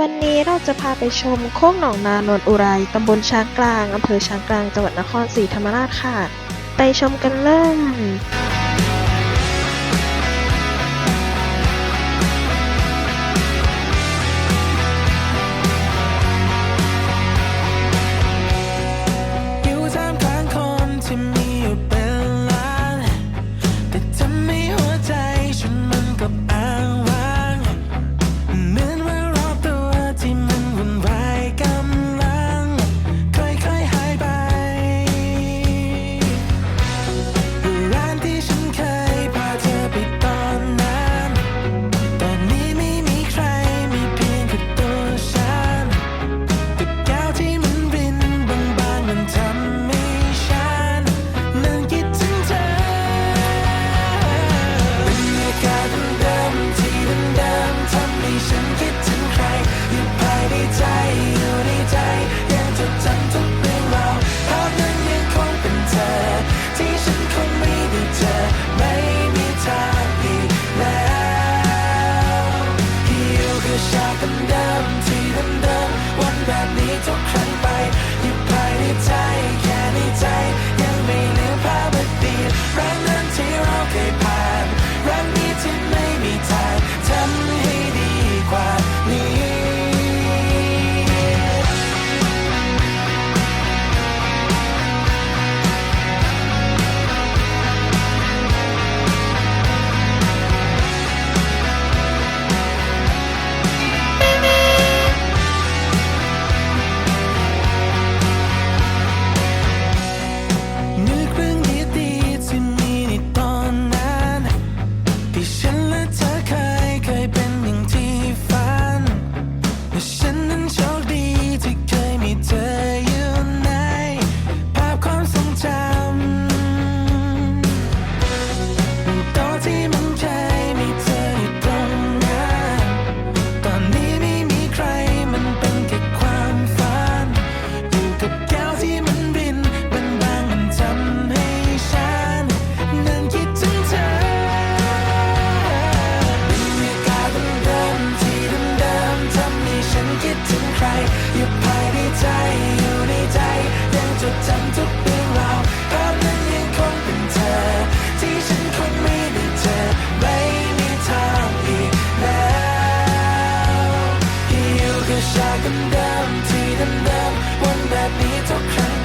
วันนี้เราจะพาไปชมโค้งหนองนานนอุไรตำบลช้างกลาง อำเภอช้างกลาง จังหวัดนครศรีธรรมราชค่ะ ไปชมกันเริ่ม ฉากเดิมที่เดิมวันแบบนี้ทุกครั้ง